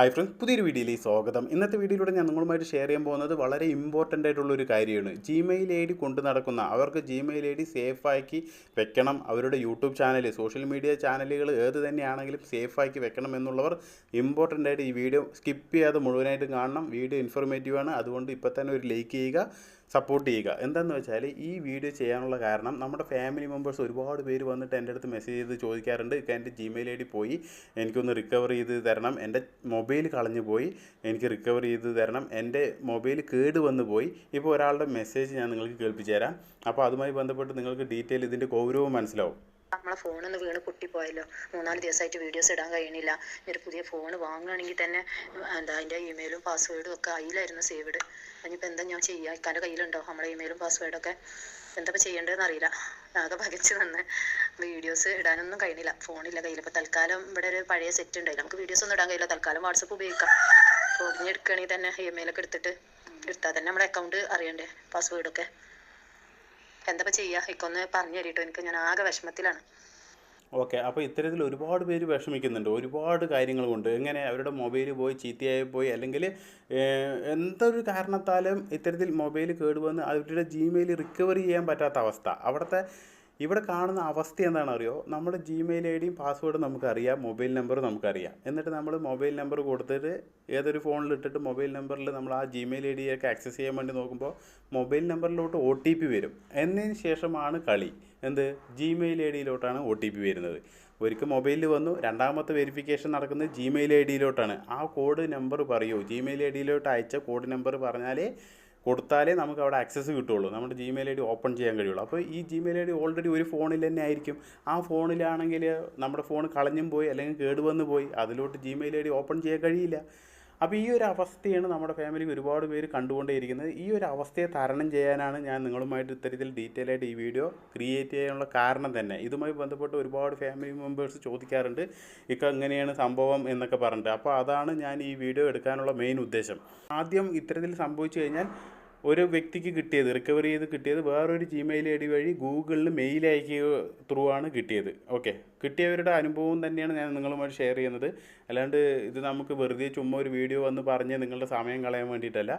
Hi friends പുതിയൊരു വീഡിയോയിലേക്ക് സ്വാഗതം. ഇന്നത്തെ വീഡിയോയിലൂടെ ഞാൻ നിങ്ങളുമായിട്ട് ഷെയർ ചെയ്യാൻ പോകുന്നത് വളരെ ഇമ്പോർട്ടന്റ് ആയിട്ടുള്ള ഒരു കാര്യമാണ്. ജിമെയിൽ ഐ ഡി കൊണ്ട് നടക്കുന്ന അവർക്ക് ജിമെയിൽ ഐ ഡി സേഫാക്കി വെക്കണം. അവരുടെ യൂട്യൂബ് ചാനൽ സോഷ്യൽ മീഡിയ ചാനലുകൾ ഏത് തന്നെയാണെങ്കിലും സേഫാക്കി വെക്കണം എന്നുള്ളവർ ഇമ്പോർട്ടന്റ് ആയിട്ട് ഈ വീഡിയോ സ്കിപ്പ് ചെയ്യാതെ മുഴുവനായിട്ട് കാണണം. വീഡിയോ ഇൻഫോർമേറ്റീവ് ആണ്. അതുകൊണ്ട് ഇപ്പോൾ തന്നെ ഒരു ലൈക്ക് ചെയ്യുക. സപ്പോർട്ട് ചെയ്യുക. എന്താണെന്ന് വെച്ചാൽ ഈ വീഡിയോ ചെയ്യാനുള്ള കാരണം നമ്മുടെ ഫാമിലി മെമ്പേഴ്സ് ഒരുപാട് പേര് വന്നിട്ട് എന്റെ അടുത്ത് മെസ്സേജ് ചെയ്ത് ചോദിക്കാറുണ്ട്. എന്റെ ജിമെയിൽ ഐ ഡി പോയി. എനിക്കൊന്ന് റിക്കവർ ചെയ്ത് തരണം. എന്റെ മൊബൈൽ കളഞ്ഞു പോയി. എനിക്ക് റിക്കവർ ചെയ്ത് തരണം. എന്റെ മൊബൈൽ കേട് വന്നു പോയി. ഇപ്പോൾ ഒരാളുടെ മെസ്സേജ് ഞാൻ നിങ്ങൾക്ക് കേൾപ്പിച്ചു തരാം അപ്പോൾ അതുമായി ബന്ധപ്പെട്ട് നിങ്ങൾക്ക് ഡീറ്റെയിൽ ഇതിന്റെ ഗൗരവം മനസ്സിലാവും. നമ്മളെ ഫോണൊന്ന് വീണ് പൊട്ടിപ്പോയല്ലോ. മൂന്നാൽ ദിവസമായിട്ട് വീഡിയോസ് ഇടാൻ കഴിയണില്ല. ഒരു പുതിയ ഫോൺ വാങ്ങുകയാണെങ്കിൽ തന്നെ എന്താ അതിന്റെ ഇമെയിലും പാസ്വേഡും ഒക്കെ അതിലായിരുന്നു സേവ്ഡ് ഇനിയിപ്പോൾ എന്താ ഞാൻ ചെയ്യുക ഇക്കാന്റെ കയ്യിലുണ്ടോ? നമ്മളെ ഇമെയിലും പാസ്വേഡൊക്കെ എന്താ ചെയ്യേണ്ടതെന്ന് അറിയില്ല. ആകെ പകച്ച് വന്ന് വീഡിയോസ് ഇടാനൊന്നും കഴിയണില്ല. ഫോണില്ല കയ്യിൽ ഇപ്പോൾ തൽക്കാലം ഇവിടെ ഒരു പഴയ സെറ്റ് ഉണ്ടായി നമുക്ക് വീഡിയോസ് ഒന്നും ഇടാൻ കഴിയില്ല. തൽക്കാലം വാട്സപ്പ് ഉപയോഗിക്കാം. ഒടിഞ്ഞെടുക്കുകയാണെങ്കിൽ തന്നെ ഇമെയിലൊക്കെ എടുത്തിട്ട് എടുത്താൽ തന്നെ നമ്മുടെ അക്കൗണ്ട് അറിയണ്ടേ? പാസ്വേഡൊക്കെ എന്താ ചെയ്യാ? ഇക്കൊന്ന് പറഞ്ഞു തരീട്ടോ. എനിക്ക് ഞാൻ ആകെ വിഷമത്തിലാണ്. ഓക്കെ. അപ്പോൾ ഇത്തരത്തിൽ ഒരുപാട് പേര് വിഷമിക്കുന്നുണ്ട്. ഒരുപാട് കാര്യങ്ങൾ കൊണ്ട് എങ്ങനെ അവരുടെ മൊബൈൽ പോയി ചീത്തയായി പോയി അല്ലെങ്കിൽ എന്തൊരു കാരണത്താലും ഇത്തരത്തിൽ മൊബൈൽ കേടുവന്ന് അവരുടെ ജിമെയിൽ റിക്കവർ ചെയ്യാൻ പറ്റാത്ത അവസ്ഥ. അവിടുത്തെ ഇവിടെ കാണുന്ന അവസ്ഥ എന്താണെന്ന് അറിയോ നമ്മുടെ ജിമെയിൽ ഐ ഡിയും പാസ്വേഡും നമുക്കറിയാം മൊബൈൽ നമ്പർ നമുക്കറിയാം. എന്നിട്ട് നമ്മൾ മൊബൈൽ നമ്പർ കൊടുത്തിട്ട് ഏതൊരു ഫോണിൽ ഇട്ടിട്ട് മൊബൈൽ നമ്പറിൽ നമ്മൾ ആ ജിമെയിൽ ഐ ഡിയൊക്കെ ആക്സസ് ചെയ്യാൻ വേണ്ടി നോക്കുമ്പോൾ മൊബൈൽ നമ്പറിലോട്ട് ഒ ടി പി വരും. എന്നതിന് ശേഷമാണ് കളി. എന്ത്? ജിമെയിൽ ഐ ഡിയിലോട്ടാണ് ഒ ടി പി വരുന്നത്. ഒരിക്കൽ മൊബൈലിൽ വന്നു രണ്ടാമത്തെ വെരിഫിക്കേഷൻ നടക്കുന്നത് ജിമെയിൽ ഐ ഡിയിലോട്ടാണ് ആ കോഡ് നമ്പർ പറയൂ. ജിമെയിൽ ഐ ഡിയിലോട്ട് അയച്ച കോഡ് നമ്പർ പറഞ്ഞാലേ കൊടുത്താലേ നമുക്ക് അവിടെ ആക്സസ് കിട്ടുള്ളൂ നമ്മുടെ ജിമെയിൽ ഐ ഡി ഓപ്പൺ ചെയ്യാൻ കഴിയുള്ളൂ. അപ്പോൾ ഈ ജിമെയിൽ ഐ ഡി ഓൾറെഡി ഒരു ഫോണിൽ തന്നെ ആയിരിക്കും. ആ ഫോണിലാണെങ്കിൽ നമ്മുടെ ഫോൺ കളഞ്ഞും പോയി അല്ലെങ്കിൽ കേടുവന്ന് പോയി അതിലോട്ട് ജിമെയിൽ ഐ ഡി ഓപ്പൺ ചെയ്യാൻ കഴിയില്ല. അപ്പോൾ ഈ ഒരു അവസ്ഥയാണ് നമ്മുടെ ഫാമിലിക്ക് ഒരുപാട് പേര് കണ്ടുകൊണ്ടേയിരിക്കുന്നത്. ഈ ഒരു അവസ്ഥയെ തരണം ചെയ്യാനാണ് ഞാൻ നിങ്ങളുമായിട്ട് ഇത്തരത്തിൽ ഡീറ്റെയിൽ ആയിട്ട് ഈ വീഡിയോ ക്രിയേറ്റ് ചെയ്യാനുള്ള കാരണം തന്നെ. ഇതുമായി ബന്ധപ്പെട്ട് ഒരുപാട് ഫാമിലി മെമ്പേഴ്സ് ചോദിക്കാറുണ്ട്. ഇക്ക എങ്ങനെയാണ് സംഭവം എന്നൊക്കെ പറഞ്ഞിട്ട്. അപ്പോൾ അതാണ് ഞാൻ ഈ വീഡിയോ എടുക്കാനുള്ള മെയിൻ ഉദ്ദേശം. ആദ്യം ഇത്തരത്തിൽ സംഭവിച്ചു കഴിഞ്ഞാൽ ഒരു വ്യക്തിക്ക് കിട്ടിയത് റിക്കവർ ചെയ്ത് കിട്ടിയത് വേറൊരു ജിമെയിൽ ഐ ഡി വഴി ഗൂഗിളിൽ മെയിൽ അയക്കുക ത്രൂ ആണ് കിട്ടിയത്. ഓക്കെ കിട്ടിയവരുടെ അനുഭവം തന്നെയാണ് ഞാൻ നിങ്ങളുമായിട്ട് ഷെയർ ചെയ്യുന്നത്. അല്ലാണ്ട് ഇത് നമുക്ക് വെറുതെ ചുമ്മാ ഒരു വീഡിയോ വന്ന് പറഞ്ഞ് നിങ്ങളുടെ സമയം കളയാൻ വേണ്ടിയിട്ടല്ല.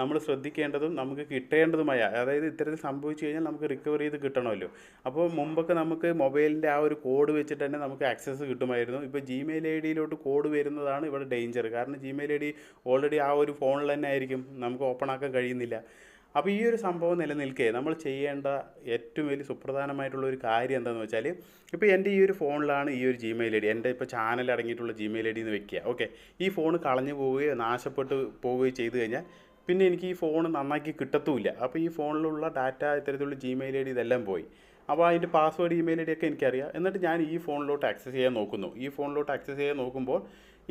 നമ്മൾ ശ്രദ്ധിക്കേണ്ടതും നമുക്ക് കിട്ടേണ്ടതുമായ അതായത് ഇത്തരത്തിൽ സംഭവിച്ചു കഴിഞ്ഞാൽ നമുക്ക് റിക്കവർ ചെയ്ത് കിട്ടണമല്ലോ. അപ്പോൾ മുമ്പൊക്കെ നമുക്ക് മൊബൈലിന്റെ ആ ഒരു കോഡ് വെച്ചിട്ട് തന്നെ നമുക്ക് ആക്സസ് കിട്ടുമായിരുന്നു. ഇപ്പോൾ ജിമെയിൽ ഐ ഡിയിലോട്ട് കോഡ് വരുന്നതാണ് ഇവിടെ ഡേഞ്ചർ കാരണം ജിമെയിൽ ഐ ഡി ഓൾറെഡി ആ ഒരു ഫോണിൽ തന്നെ ആയിരിക്കും. നമുക്ക് ഓപ്പൺ ആക്കാൻ കഴിയുന്നില്ല. അപ്പോൾ ഈ ഒരു സംഭവം നിലനിൽക്കെ നമ്മൾ ചെയ്യേണ്ട ഏറ്റവും വലിയ സുപ്രധാനമായിട്ടുള്ള ഒരു കാര്യം എന്താണെന്ന് വെച്ചാൽ ഇപ്പോൾ എന്റെ ഈ ഒരു ഫോണിലാണ് ഈ ഒരു ജിമെയിൽ ഐ ഡി എന്റെ ഇപ്പോൾ ചാനൽ അടങ്ങിയിട്ടുള്ള ജിമെയിൽ ഐ ഡി എന്ന് വെക്കുക ഓക്കെ ഈ ഫോൺ കളഞ്ഞു പോവുകയോ നാശപ്പെട്ട് പോവുകയോ ചെയ്തു കഴിഞ്ഞാൽ പിന്നെ എനിക്ക് ഈ ഫോൺ നന്നാക്കി കിട്ടത്തുമില്ല. അപ്പോൾ ഈ ഫോണിലുള്ള ഡാറ്റ ഇത്തരത്തിലുള്ള ജിമെയിൽ ഐ ഡി ഇതെല്ലാം പോയി. അപ്പോൾ അതിന്റെ പാസ്വേഡ് ഇമെയിൽ ഐ ഡി ഒക്കെ എനിക്കറിയാം. എന്നിട്ട് ഞാൻ ഈ ഫോണിലോട്ട് ആക്സസ് ചെയ്യാൻ നോക്കുന്നു. ഈ ഫോണിലോട്ട് ആക്സസ് ചെയ്യാൻ നോക്കുമ്പോൾ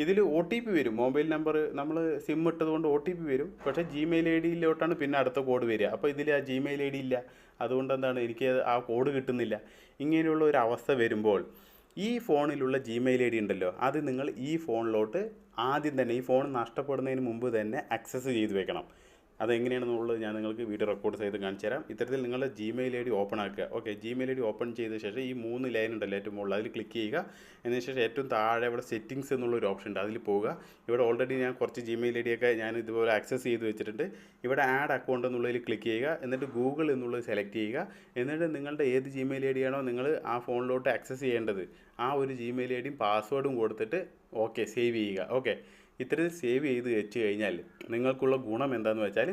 ഇതിൽ ഒ ടി പി വരും. മൊബൈൽ നമ്പർ നമ്മൾ സിം ഇട്ടതുകൊണ്ട് ഒ ടി പി വരും. പക്ഷേ ജിമെയിൽ ഐ ഡിയിലോട്ടാണ് പിന്നെ അടുത്ത കോഡ് വരിക. അപ്പോൾ ഇതിൽ ആ ജിമെയിൽ ഐ ഡി ഇല്ല. അതുകൊണ്ട് എന്താണ് എനിക്ക് ആ കോഡ് കിട്ടുന്നില്ല. ഇങ്ങനെയുള്ള ഒരു അവസ്ഥ വരുമ്പോൾ ഈ ഫോണിലുള്ള ജിമെയിൽ ഐ ഡി ഉണ്ടല്ലോ അത് നിങ്ങൾ ഈ ഫോണിലോട്ട് ആദ്യം തന്നെ ഈ ഫോൺ നഷ്ടപ്പെടുന്നതിന് മുമ്പ് തന്നെ ആക്സസ് ചെയ്ത് വെക്കണം. അതെങ്ങനെയാണെന്നുള്ളത് ഞാൻ നിങ്ങൾക്ക് വീഡിയോ റെക്കോർഡ് ചെയ്ത് കാണിച്ചു തരാം. ഇത്തരത്തിൽ നിങ്ങളുടെ ജിമെയിൽ ഐ ഡി ഓപ്പൺ ആക്കുക. Okay Gmail I D open ചെയ്ത ശേഷം ഈ മൂന്ന് ലൈൻ ഉണ്ടല്ലോ ഏറ്റവും മുകളിൽ അതിൽ ക്ലിക്ക് ചെയ്യുക. അതിന് ശേഷം ഏറ്റവും താഴെ ഇവിടെ സെറ്റിങ്സ് എന്നുള്ള ഒരു ഓപ്ഷൻ ഉണ്ട് അതിൽ പോവുക. ഇവിടെ ഓൾറെഡി ഞാൻ കുറച്ച് ജിമെയിൽ ഐ ഡി ഒക്കെ ഞാൻ ഇതുപോലെ ആക്സസ് ചെയ്ത് വെച്ചിട്ടുണ്ട്. ഇവിടെ ആഡ് അക്കൗണ്ട് എന്നുള്ളതിൽ ക്ലിക്ക് ചെയ്യുക. എന്നിട്ട് ഗൂഗിൾ എന്നുള്ളത് സെലക്ട് ചെയ്യുക. എന്നിട്ട് നിങ്ങളുടെ ഏത് ജിമെയിൽ ഐ ഡി ആണോ നിങ്ങൾ ആ ഫോണിലോട്ട് ആക്സസ് ചെയ്യേണ്ടത് ആ ഒരു ജിമെയിൽ ഐ ഡിയും പാസ്വേഡും കൊടുത്തിട്ട് ഓക്കെ സേവ് ചെയ്യുക. ഓക്കെ ഇത്തരത്തിൽ സേവ് ചെയ്ത് വെച്ച് കഴിഞ്ഞാൽ നിങ്ങൾക്കുള്ള ഗുണം എന്താണെന്ന് വെച്ചാൽ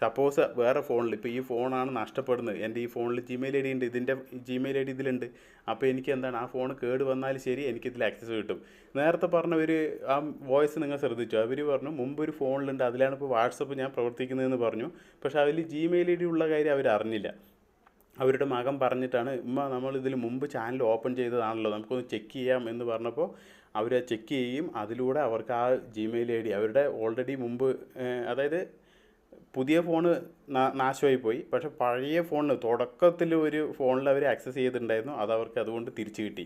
സപ്പോസ് വേറെ ഫോണിൽ ഇപ്പോൾ ഈ ഫോണാണ് നഷ്ടപ്പെടുന്നത്. എന്റെ ഈ ഫോണിൽ ജിമെയിൽ ഐ ഡി ഉണ്ട് ഇതിന്റെ ജിമെയിൽ ഐ ഡി ഇതിലുണ്ട്. അപ്പോൾ എനിക്ക് എന്താണ്? ആ ഫോൺ കേട് വന്നാൽ ശരി എനിക്കിതിൽ ആക്സസ് കിട്ടും. നേരത്തെ പറഞ്ഞ ഒരു ആ വോയിസ് നിങ്ങൾ ശ്രദ്ധിച്ചു? അവർ പറഞ്ഞു മുമ്പ് ഒരു ഫോണിലുണ്ട് അതിലാണ് ഇപ്പോൾ വാട്സപ്പ് ഞാൻ പ്രവർത്തിക്കുന്നതെന്ന് പറഞ്ഞു. പക്ഷേ അതിൽ ജിമെയിൽ ഐ ഡി ഉള്ള കാര്യം അവർ അറിഞ്ഞില്ല. അവരുടെ മകൻ പറഞ്ഞിട്ടാണ് ഉമ്മ നമ്മൾ ഇതിൽ മുമ്പ് ചാനൽ ഓപ്പൺ ചെയ്തതാണല്ലോ നമുക്കൊന്ന് ചെക്ക് ചെയ്യാം എന്ന് പറഞ്ഞപ്പോൾ അവർ ചെക്ക് ചെയ്യും. അതിലൂടെ അവർക്ക് ആ ജിമെയിൽ ഐ ഡി അവരുടെ ഓൾറെഡി മുമ്പ് അതായത് പുതിയ ഫോണ് നാശമായി പോയി. പക്ഷെ പഴയ ഫോണിന് തുടക്കത്തിൽ ഒരു ഫോണിൽ അവർ ആക്സസ് ചെയ്തിട്ടുണ്ടായിരുന്നു. അത് അവർക്ക് അതുകൊണ്ട് തിരിച്ചു കിട്ടി.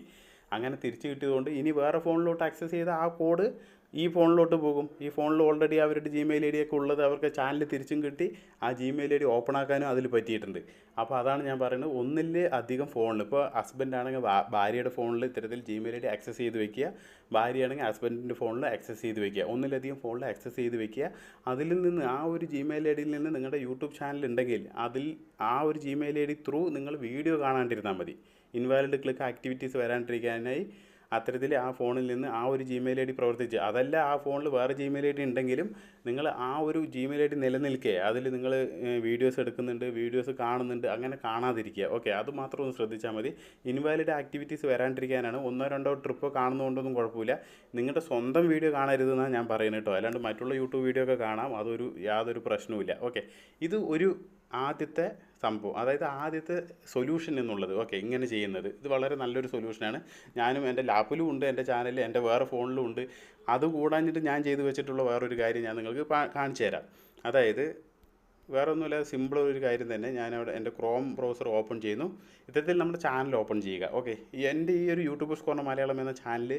അങ്ങനെ തിരിച്ചു കിട്ടിയതുകൊണ്ട് ഇനി വേറെ ഫോണിലോട്ട് ആക്സസ് ചെയ്ത ആ കോഡ് ഈ ഫോണിലോട്ട് പോകും. ഈ ഫോണിൽ ഓൾറെഡി അവരുടെ ജിമെയിൽ ഐ ഡി ഒക്കെ ഉള്ളത് അവർക്ക് ചാനൽ തിരിച്ചും കിട്ടി. ആ ജിമെയിൽ ഐ ഡി ഓപ്പൺ ആക്കാനും അതിൽ പറ്റിയിട്ടുണ്ട്. അപ്പോൾ അതാണ് ഞാൻ പറയുന്നത്. ഒന്നിൽ അധികം ഫോണിൽ ഇപ്പോൾ ഹസ്ബൻഡ് ആണെങ്കിൽ ഭാര്യയുടെ ഫോണിൽ ഇത്തരത്തിൽ ജിമെയിൽ ഐ ഡി ആക്സസ് ചെയ്ത് വെക്കുക. ഭാര്യയാണെങ്കിൽ ഹസ്ബൻഡിന്റെ ഫോണിൽ ആക്സസ് ചെയ്ത് വെക്കുക. ഒന്നിലധികം ഫോണിൽ ആക്സസ് ചെയ്ത് വെക്കുക. അതിൽ നിന്ന് ആ ഒരു ജിമെയിൽ ഐ ഡിയിൽ നിന്ന് നിങ്ങളുടെ യൂട്യൂബ് ചാനൽ ഉണ്ടെങ്കിൽ അതിൽ ആ ഒരു ജിമെയിൽ ഐ ഡി ത്രൂ നിങ്ങൾ വീഡിയോ കാണാണ്ടിരുന്നാൽ മതി. ഇൻവാലിഡ് ക്ലിക്ക് ആക്ടിവിറ്റീസ് വരാണ്ടിരിക്കാനായി അത്തരത്തിൽ ആ ഫോണിൽ നിന്ന് ആ ഒരു ജിമെയിൽ ഐ ഡി പ്രവർത്തിച്ച്. അതല്ല ആ ഫോണിൽ വേറെ ജിമെയിൽ ഐ ഡി ഉണ്ടെങ്കിലും നിങ്ങൾ ആ ഒരു ജിമെയിൽ ഐ ഡി നിലനിൽക്കേ അതിൽ നിങ്ങൾ വീഡിയോസ് എടുക്കുന്നുണ്ട് വീഡിയോസ് കാണുന്നുണ്ട് അങ്ങനെ കാണാതിരിക്കുക. ഓക്കെ അത് മാത്രം ഒന്ന് ശ്രദ്ധിച്ചാൽ മതി. ഇൻവാലിഡ് ആക്ടിവിറ്റീസ് വരാണ്ടിരിക്കാനാണ്. ഒന്നോ രണ്ടോ ട്രിപ്പോ കാണുന്നതുകൊണ്ടൊന്നും കുഴപ്പമില്ല. നിങ്ങളുടെ സ്വന്തം വീഡിയോ കാണരുതെന്നാണ് ഞാൻ പറയുന്നത് കേട്ടോ. അല്ലാണ്ട് മറ്റുള്ള യൂട്യൂബ് വീഡിയോ ഒക്കെ കാണാം. അതൊരു യാതൊരു പ്രശ്നവുമില്ല. ഓക്കെ ഇത് ഒരു ആദ്യത്തെ സംഭവം അതായത് ആദ്യത്തെ സൊല്യൂഷൻ എന്നുള്ളത്. ഓക്കെ ഇങ്ങനെ ചെയ്യുന്നത്. ഇത് വളരെ നല്ലൊരു സൊല്യൂഷനാണ് ഞാനും എന്റെ ലാപ്പിലും ഉണ്ട് എന്റെ ചാനലിൽ എന്റെ വേറെ ഫോണിലും ഉണ്ട്. അത് കൂടാഞ്ഞിട്ട് ഞാൻ ചെയ്തു വെച്ചിട്ടുള്ള വേറൊരു കാര്യം ഞാൻ നിങ്ങൾക്ക് കാണിച്ചു തരാം അതായത് വേറെ ഒന്നുമില്ല സിമ്പിൾ ഒരു കാര്യം തന്നെ. ഞാൻ അവിടെ എന്റെ ക്രോം ബ്രൗസർ ഓപ്പൺ ചെയ്യുന്നു. ഇത്തരത്തിൽ നമ്മുടെ ചാനൽ ഓപ്പൺ ചെയ്യുക. ഓക്കെ എന്റെ ഈ ഒരു യൂട്യൂബ് സ്കോർണർ മലയാളം എന്ന ചാനൽ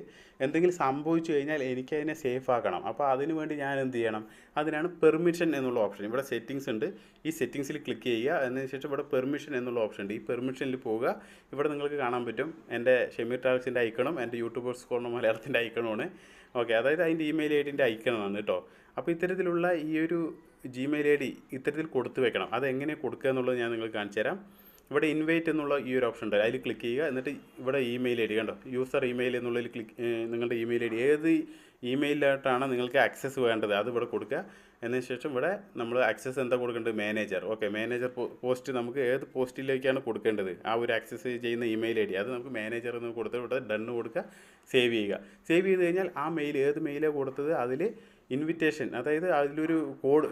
എന്തെങ്കിലും സംഭവിച്ചു കഴിഞ്ഞാൽ എനിക്ക് അതിനെ സേഫ് ആക്കണം. അപ്പോൾ അതിന് വേണ്ടി ഞാൻ എന്ത് ചെയ്യണം? അതിനാണ് പെർമിഷൻ എന്നുള്ള ഓപ്ഷൻ ഇവിടെ സെറ്റിങ്സ് ഉണ്ട്. ഈ സെറ്റിങ്സിൽ ക്ലിക്ക് ചെയ്യുക. അതിന് ശേഷം ഇവിടെ പെർമിഷൻ എന്നുള്ള ഓപ്ഷൻ ഉണ്ട്. ഈ പെർമിഷനിൽ പോവുക. ഇവിടെ നിങ്ങൾക്ക് കാണാൻ പറ്റും. എന്റെ ഷെമീർ ട്രാവൽസിന്റെ ഐക്കണും എന്റെ യൂട്യൂബ് സ്കോർണർ മലയാളത്തിന്റെ ഐക്കണുമാണ് ഓക്കെ അതായത് അതിന്റെ ഇമെയിൽ ഐ ഡിന്റെ ഐക്കണാണ് കേട്ടോ. അപ്പോൾ ഇത്തരത്തിലുള്ള ഈ ഒരു ജിമെയിൽ ഐ ഡി ഇത്തരത്തിൽ കൊടുത്തു വെക്കണം. അത് എങ്ങനെ കൊടുക്കുക എന്നുള്ളത് ഞാൻ നിങ്ങൾക്ക് കാണിച്ചു തരാം. ഇവിടെ ഇൻവൈറ്റ് എന്നുള്ള ഈ ഒരു ഓപ്ഷൻ ഉണ്ട്. അതിൽ ക്ലിക്ക് ചെയ്യുക. എന്നിട്ട് ഇവിടെ ഇമെയിൽ ഐ ഡി കണ്ടോ? യൂസർ ഇമെയിൽ എന്നുള്ളതിൽ ക്ലിക്ക് നിങ്ങളുടെ ഇമെയിൽ ഐ ഡി ഏത് ഇമെയിലായിട്ടാണ് നിങ്ങൾക്ക് ആക്സസ് വേണ്ടത്? അത് ഇവിടെ കൊടുക്കുക. എന്നതിന് ശേഷം ഇവിടെ നമ്മൾ ആക്സസ് എന്താ കൊടുക്കേണ്ടത്? മാനേജർ ഓക്കെ മാനേജർ പോസ്റ്റ് നമുക്ക് ഏത് പോസ്റ്റിലേക്കാണ് കൊടുക്കേണ്ടത്? ആ ഒരു ആക്സസ് ചെയ്യുന്ന ഇമെയിൽ ഐ ഡി അത് നമുക്ക് മാനേജർ എന്ന് കൊടുത്ത് ഇവിടെ ഡണ്ണ് കൊടുക്കുക സേവ് ചെയ്യുക. സേവ് ചെയ്ത് കഴിഞ്ഞാൽ ആ മെയിൽ ഏത് മെയിലേ കൊടുത്തത്? അതിൽ ഇൻവിറ്റേഷൻ അതായത് അതിലൊരു കോഡ്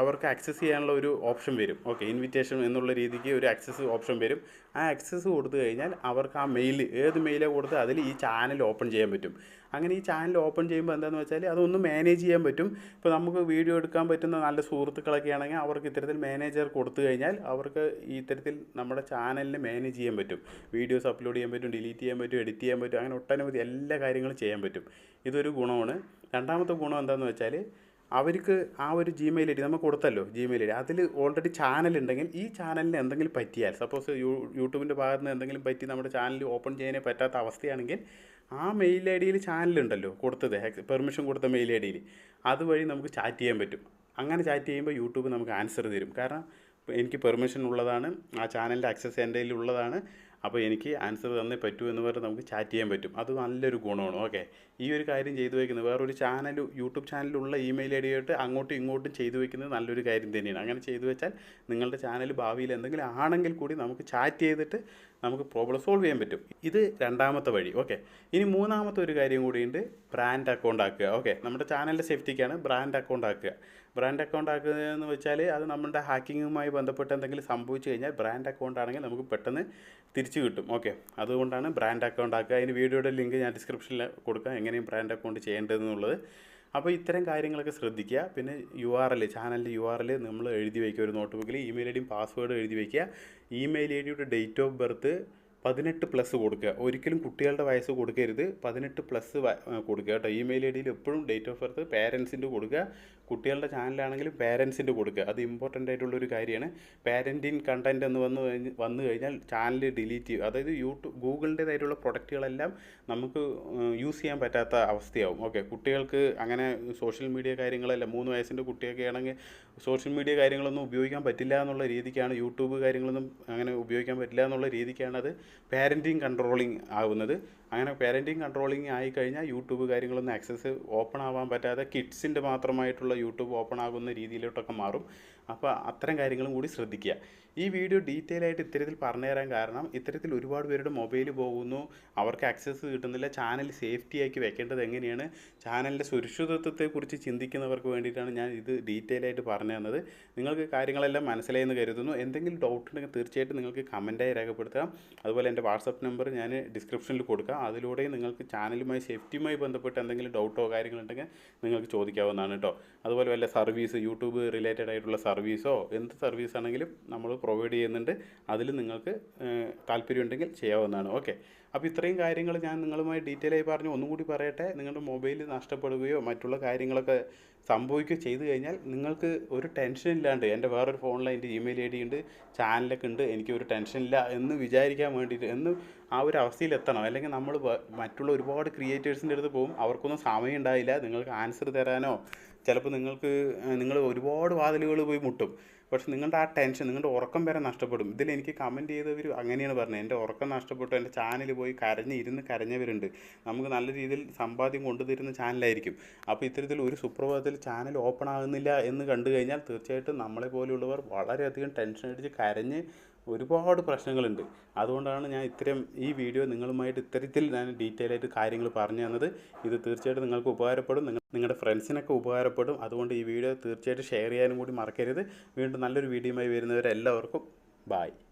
അവർക്ക് ആക്സസ് ചെയ്യാനുള്ള ഒരു ഓപ്ഷൻ വരും. ഓക്കെ ഇൻവിറ്റേഷൻ എന്നുള്ള രീതിക്ക് ഒരു ആക്സസ് ഓപ്ഷൻ വരും. ആ ആക്സസ് കൊടുത്തു കഴിഞ്ഞാൽ അവർക്ക് ആ മെയിൽ ഏത് മെയിലേ കൊടുത്ത് അതിൽ ഈ ചാനൽ ഓപ്പൺ ചെയ്യാൻ പറ്റും. അങ്ങനെ ഈ ചാനൽ ഓപ്പൺ ചെയ്യുമ്പോൾ എന്താണെന്ന് വെച്ചാൽ അതൊന്ന് മാനേജ് ചെയ്യാൻ പറ്റും. ഇപ്പോൾ നമുക്ക് വീഡിയോ എടുക്കാൻ പറ്റുന്ന നല്ല സുഹൃത്തുക്കളൊക്കെ ആണെങ്കിൽ അവർക്ക് ഇത്തരത്തിൽ മാനേജർ കൊടുത്തു കഴിഞ്ഞാൽ അവർക്ക് ഇത്തരത്തിൽ നമ്മുടെ ചാനലിനെ മാനേജ് ചെയ്യാൻ പറ്റും. വീഡിയോസ് അപ്ലോഡ് ചെയ്യാൻ പറ്റും ഡിലീറ്റ് ചെയ്യാൻ പറ്റും എഡിറ്റ് ചെയ്യാൻ പറ്റും അങ്ങനെ ഒട്ടനവധി എല്ലാ കാര്യങ്ങളും ചെയ്യാൻ പറ്റും. ഇതൊരു ഗുണമാണ്. രണ്ടാമത്തെ ഗുണം എന്താണെന്ന് വെച്ചാൽ അവർക്ക് ആ ഒരു ജിമെയിൽ ഐ ഡി നമ്മൾ കൊടുത്തല്ലോ ജിമെയിൽ ഐ ഡി അതിൽ ഓൾറെഡി ചാനൽ ഉണ്ടെങ്കിൽ ഈ ചാനലിന് എന്തെങ്കിലും പറ്റിയാൽ സപ്പോസ് യൂട്യൂബിന്റെ ഭാഗത്ത് നിന്ന് എന്തെങ്കിലും പറ്റി നമ്മുടെ ചാനൽ ഓപ്പൺ ചെയ്യാനേ പറ്റാത്ത അവസ്ഥയാണെങ്കിൽ ആ മെയിൽ ഐ ഡിയിൽ ചാനലുണ്ടല്ലോ കൊടുത്തത് പെർമിഷൻ കൊടുത്ത മെയിൽ ഐ ഡിയിൽ അതുവഴി നമുക്ക് ചാറ്റ് ചെയ്യാൻ പറ്റും. അങ്ങനെ ചാറ്റ് ചെയ്യുമ്പോൾ യൂട്യൂബ് നമുക്ക് ആൻസർ തരും. കാരണം എനിക്ക് പെർമിഷൻ ഉള്ളതാണ് ആ ചാനലിന്റെ ആക്സസ് എന്റെ കയ്യിൽ ഉള്ളതാണ് അപ്പോൾ എനിക്ക് ആൻസർ തന്നേ പറ്റൂ എന്ന് പറഞ്ഞ് നമുക്ക് ചാറ്റ് ചെയ്യാൻ പറ്റും. അത് നല്ലൊരു ഗുണമാണ് ഓക്കെ ഈ ഒരു കാര്യം ചെയ്തു വയ്ക്കുന്നത് വേറൊരു ചാനൽ യൂട്യൂബ് ചാനലിലുള്ള ഇമെയിൽ ഐ ഡിയായിട്ട് അങ്ങോട്ടും ഇങ്ങോട്ടും ചെയ്തു വയ്ക്കുന്നത് നല്ലൊരു കാര്യം തന്നെയാണ്. അങ്ങനെ ചെയ്തു വെച്ചാൽ നിങ്ങളുടെ ചാനൽ ഭാവിയിൽ എന്തെങ്കിലും ആണെങ്കിൽ കൂടി നമുക്ക് ചാറ്റ് ചെയ്തിട്ട് നമുക്ക് പ്രോബ്ലം സോൾവ് ചെയ്യാൻ പറ്റും. ഇത് രണ്ടാമത്തെ വഴി. ഓക്കെ ഇനി മൂന്നാമത്തെ ഒരു കാര്യം കൂടിയുണ്ട്. ബ്രാൻഡ് അക്കൗണ്ട് ആക്കുക. ഓക്കെ നമ്മുടെ ചാനലിന്റെ സേഫ്റ്റിക്കാണ് ബ്രാൻഡ് അക്കൗണ്ട് ആക്കുക. ബ്രാൻഡ് അക്കൗണ്ട് ആക്കുകയെന്ന് വെച്ചാൽ അത് നമ്മുടെ ഹാക്കിങ്ങുമായി ബന്ധപ്പെട്ട് എന്തെങ്കിലും സംഭവിച്ചു കഴിഞ്ഞാൽ ബ്രാൻഡ് അക്കൗണ്ട് ആണെങ്കിൽ നമുക്ക് പെട്ടെന്ന് തിരിച്ചു കിട്ടും. ഓക്കെ അതുകൊണ്ടാണ് ബ്രാൻഡ് അക്കൗണ്ട് ആക്കുക. അതിന് വീഡിയോയുടെ ലിങ്ക് ഞാൻ ഡിസ്ക്രിപ്ഷനിൽ കൊടുക്കാം. എങ്ങനെയും ബ്രാൻഡ് അക്കൗണ്ട് ചെയ്യേണ്ടതെന്നുള്ളത്. അപ്പോൾ ഇത്തരം കാര്യങ്ങളൊക്കെ ശ്രദ്ധിക്കുക. പിന്നെ യു ആർ എൽ ചാനലിന്റെ യു ആർ എൽ നമ്മൾ എഴുതി വയ്ക്കുക ഒരു നോട്ട് ബുക്കിൽ ഇമെയിൽ ഐ ഡിയും പാസ്വേഡ് എഴുതി വയ്ക്കുക ഇമെയിൽ ഐ ഡിയുടെ ഡേറ്റ് ഓഫ് ബർത്ത് പതിനെട്ട് പ്ലസ് കൊടുക്കുക. ഒരിക്കലും കുട്ടികളുടെ വയസ്സ് കൊടുക്കരുത്. പതിനെട്ട് പ്ലസ് കൊടുക്കുക കേട്ടോ. ഇമെയിൽ ഐ ഡിയിൽ എപ്പോഴും ഡേറ്റ് ഓഫ് ബർത്ത് പേരൻസിന്റെ കൊടുക്കുക. കുട്ടികളുടെ ചാനലാണെങ്കിലും പേരൻസിന്റെ കൊടുക്കുക. അത് ഇമ്പോർട്ടന്റ് ആയിട്ടുള്ളൊരു കാര്യമാണ്. പാരന്റിൻ കണ്ടന്റ് എന്ന് വന്ന് കഴിഞ്ഞ് വന്നു കഴിഞ്ഞാൽ ചാനൽ ഡിലീറ്റ് ചെയ്യും. അതായത് യൂട്യൂബ് ഗൂഗിളിന്റേതായിട്ടുള്ള പ്രൊഡക്റ്റുകളെല്ലാം നമുക്ക് യൂസ് ചെയ്യാൻ പറ്റാത്ത അവസ്ഥയാവും. ഓക്കെ കുട്ടികൾക്ക് അങ്ങനെ സോഷ്യൽ മീഡിയ കാര്യങ്ങളെല്ലാം. മൂന്ന് വയസ്സിന്റെ കുട്ടിയൊക്കെ ആണെങ്കിൽ സോഷ്യൽ മീഡിയ കാര്യങ്ങളൊന്നും ഉപയോഗിക്കാൻ പറ്റില്ല എന്നുള്ള രീതിക്കാണ് യൂട്യൂബ് കാര്യങ്ങളൊന്നും അങ്ങനെ ഉപയോഗിക്കാൻ പറ്റില്ല എന്നുള്ള രീതിക്കാണ് അത് പാരന്റിങ് കൺട്രോളിങ് ആവുന്നത്. അങ്ങനെ പേരന്റിങ് കൺട്രോളിങ് ആയി കഴിഞ്ഞാൽ യൂട്യൂബ് കാര്യങ്ങളൊന്നും ആക്സസ് ഓപ്പൺ ആവാൻ പറ്റാതെ കിഡ്സിന്റെ മാത്രമായിട്ടുള്ള യൂട്യൂബ് ഓപ്പൺ ആകുന്ന രീതിയിലോട്ടൊക്കെ മാറും. അപ്പോൾ അത്തരം കാര്യങ്ങളും കൂടി ശ്രദ്ധിക്കുക. ഈ വീഡിയോ ഡീറ്റെയിൽ ആയിട്ട് ഇത്തരത്തിൽ പറഞ്ഞു തരാൻ കാരണം ഇത്തരത്തിൽ ഒരുപാട് പേരുടെ മൊബൈൽ പോകുന്നു. അവർക്ക് ആക്സസ് കിട്ടുന്നില്ല. ചാനൽ സേഫ്റ്റി ആക്കി വെക്കേണ്ടത് എങ്ങനെയാണ്? ചാനലിന്റെ സുരക്ഷിതത്വത്തെക്കുറിച്ച് ചിന്തിക്കുന്നവർക്ക് വേണ്ടിയിട്ടാണ് ഞാൻ ഇത് ഡീറ്റെയിൽ ആയിട്ട് പറഞ്ഞു തന്നത്. നിങ്ങൾക്ക് കാര്യങ്ങളെല്ലാം മനസ്സിലായെന്ന് കരുതുന്നു. എന്തെങ്കിലും ഡൗട്ട് ഉണ്ടെങ്കിൽ തീർച്ചയായിട്ടും നിങ്ങൾക്ക് കമന്റായി രേഖപ്പെടുത്താം. അതുപോലെ എന്റെ വാട്സപ്പ് നമ്പർ ഞാൻ ഡിസ്ക്രിപ്ഷനിൽ കൊടുക്കാം. അതിലൂടെ നിങ്ങൾക്ക് ചാനലുമായി സേഫ്റ്റിയുമായി ബന്ധപ്പെട്ട് എന്തെങ്കിലും ഡൗട്ടോ കാര്യങ്ങളുണ്ടെങ്കിൽ നിങ്ങൾക്ക് ചോദിക്കാവുന്നതാണ് കേട്ടോ അതുപോലെ വല്ല സർവീസ് യൂട്യൂബ് റിലേറ്റഡ് ആയിട്ടുള്ള സർവീസോ എന്ത് സർവീസ് ആണെങ്കിലും നമ്മൾ പ്രൊവൈഡ് ചെയ്യുന്നുണ്ട്. അതിൽ നിങ്ങൾക്ക് താല്പര്യമുണ്ടെങ്കിൽ ചെയ്യാവുന്നതാണ്. ഓക്കെ അപ്പോൾ ഇത്രയും കാര്യങ്ങൾ ഞാൻ നിങ്ങളുമായി ഡീറ്റെയിൽ ആയി പറഞ്ഞു. ഒന്നുകൂടി പറയട്ടെ. നിങ്ങളുടെ മൊബൈൽ നഷ്ടപ്പെടുകയോ മറ്റുള്ള കാര്യങ്ങളൊക്കെ സംഭവിക്കുകയോ ചെയ്തു കഴിഞ്ഞാൽ നിങ്ങൾക്ക് ഒരു ടെൻഷൻ ഇല്ലാണ്ട് എന്റെ വേറൊരു ഫോണിൽ എന്റെ ഇമെയിൽ ഐ ഡി ഉണ്ട് ചാനലൊക്കെ ഉണ്ട് എനിക്ക് ഒരു ടെൻഷൻ ഇല്ല എന്ന് വിചാരിക്കാൻ വേണ്ടിയിട്ട് എന്ന് ആ ഒരു അവസ്ഥയിൽ എത്തണം. അല്ലെങ്കിൽ നമ്മൾ മറ്റുള്ള ഒരുപാട് ക്രിയേറ്റേഴ്സിന്റെ അടുത്ത് പോകും അവർക്കൊന്നും സമയം ഉണ്ടായില്ല നിങ്ങൾക്ക് ആൻസർ തരാനോ ചിലപ്പോൾ നിങ്ങൾക്ക് നിങ്ങൾ ഒരുപാട് വാതിലുകൾ പോയി മുട്ടും. പക്ഷെ നിങ്ങളുടെ ആ ടെൻഷൻ നിങ്ങളുടെ ഉറക്കം വരെ നഷ്ടപ്പെടും. ഇതിൽ എനിക്ക് കമന്റ് ചെയ്തവർ അങ്ങനെയാണ് പറഞ്ഞത്. എന്റെ ഉറക്കം നഷ്ടപ്പെട്ടു എന്റെ ചാനൽ പോയി കരഞ്ഞ് ഇരുന്ന് കരഞ്ഞവരുണ്ട്. നമുക്ക് നല്ല രീതിയിൽ സമ്പാദ്യം കൊണ്ടുതരുന്ന ചാനലായിരിക്കും അപ്പോൾ ഇത്തരത്തിൽ ഒരു സുപ്രഭാതത്തിൽ ചാനൽ ഓപ്പൺ ആകുന്നില്ല എന്ന് കണ്ടു കഴിഞ്ഞാൽ തീർച്ചയായിട്ടും നമ്മളെ പോലെയുള്ളവർ വളരെയധികം ടെൻഷൻ അടിച്ച് കരഞ്ഞ് ഒരുപാട് പ്രശ്നങ്ങളുണ്ട്. അതുകൊണ്ടാണ് ഞാൻ ഇത്രയും ഈ വീഡിയോ നിങ്ങളുമായിട്ട് ഇത്തരത്തിൽ ഞാൻ ഡീറ്റെയിൽ ആയിട്ട് കാര്യങ്ങൾ പറഞ്ഞു തന്നത്. ഇത് തീർച്ചയായിട്ടും നിങ്ങൾക്ക് ഉപകാരപ്പെടും. നിങ്ങൾ നിങ്ങളുടെ ഫ്രണ്ട്സിനൊക്കെ ഉപകാരപ്പെടും. അതുകൊണ്ട് ഈ വീഡിയോ തീർച്ചയായിട്ടും ഷെയർ ചെയ്യാനും കൂടി മറക്കരുത്. വീണ്ടും നല്ലൊരു വീഡിയോയുമായി വരുന്നവരെല്ലാവർക്കും ബായ്